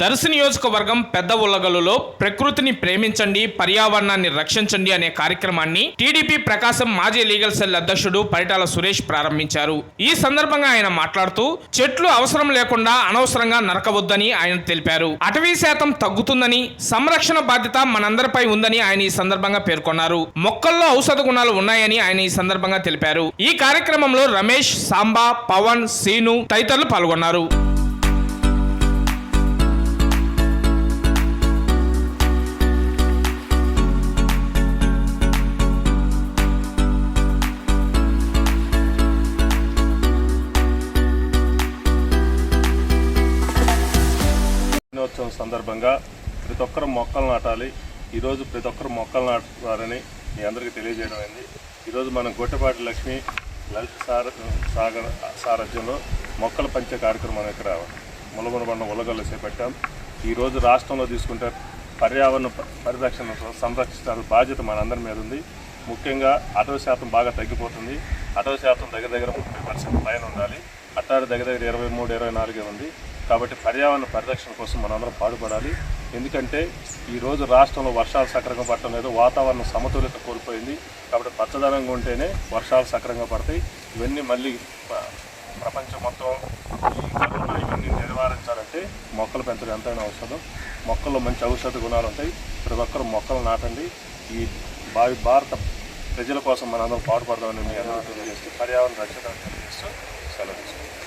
దర్శ నియోజకవర్గం పెద్ద ఉల్లగలులో ప్రకృతిని ప్రేమించండి పర్యావరణాన్ని రక్షించండి అనే కార్యక్రమాన్ని టీడీపీ ప్రకాశం మాజీ లీగల్ సెల్ అధ్యక్షుడు పరిటాల సురేష్ ప్రారంభించారు. ఈ సందర్భంగా ఆయన మాట్లాడుతూ చెట్లు అవసరం లేకుండా అనవసరంగా నరకవద్దని ఆయన తెలిపారు. అటవీ శాతం తగ్గుతుందని సంరక్షణ బాధ్యత మనందరిపై ఉందని ఆయన ఈ సందర్భంగా పేర్కొన్నారు. మొక్కల్లో ఔషధ గుణాలు ఉన్నాయని ఆయన ఈ సందర్భంగా తెలిపారు. ఈ కార్యక్రమంలో రమేష్ సాంబా పవన్ సీను తదితరులు పాల్గొన్నారు. దినోత్సవం సందర్భంగా ప్రతి ఒక్కరు మొక్కలు నాటాలి. ఈరోజు ప్రతి ఒక్కరు మొక్కలు నాటుతున్నారని మీ అందరికీ తెలియజేయడం అయింది ఈరోజు మనం గొట్టపాటి లక్ష్మి లలిత సార సాగర్ సారథ్యంలో మొక్కలు పంచే కార్యక్రమం ఇక్కడ ములమల బండ ఉలగల్లో చేపట్టాం. ఈరోజు రాష్ట్రంలో తీసుకుంటే పర్యావరణ ప- పరిరక్షణ సంరక్షించాల్సిన బాధ్యత మనందరి మీద ఉంది. ముఖ్యంగా అటవ శాతం బాగా తగ్గిపోతుంది. అటవ శాతం దగ్గర దగ్గర ముప్పై పర్సెంట్ పైన ఉండాలి. అట్టాడు దగ్గర దగ్గర ఇరవై మూడు ఇరవై నాలుగే ఉంది. కాబట్టి పర్యావరణ పరిరక్షణ కోసం మనందరం పాటుపడాలి. ఎందుకంటే ఈరోజు రాష్ట్రంలో వర్షాలు సక్రమంగా పడటం లేదు. వాతావరణం సమతుల్యత కోల్పోయింది. కాబట్టి పచ్చదనంగా ఉంటేనే వర్షాలు సక్రమంగా పడతాయి. ఇవన్నీ మళ్ళీ ప్రపంచం మొత్తం ఈ కరోనా ఇవన్నీ నివారించాలంటే మొక్కలు పెంచడం ఎంతైనా అవసరం. మొక్కల్లో మంచి ఔషధ గుణాలు ఉంటాయి. ప్రతి ఒక్కరు మొక్కలు నాటండి. ఈ భావి భారత ప్రజల కోసం మనందరం పాటుపడదామని మీ అందరూ తెలియజేస్తూ పర్యావరణ రక్షణ తెలియజేస్తూ సెలవు తీసుకుంటాం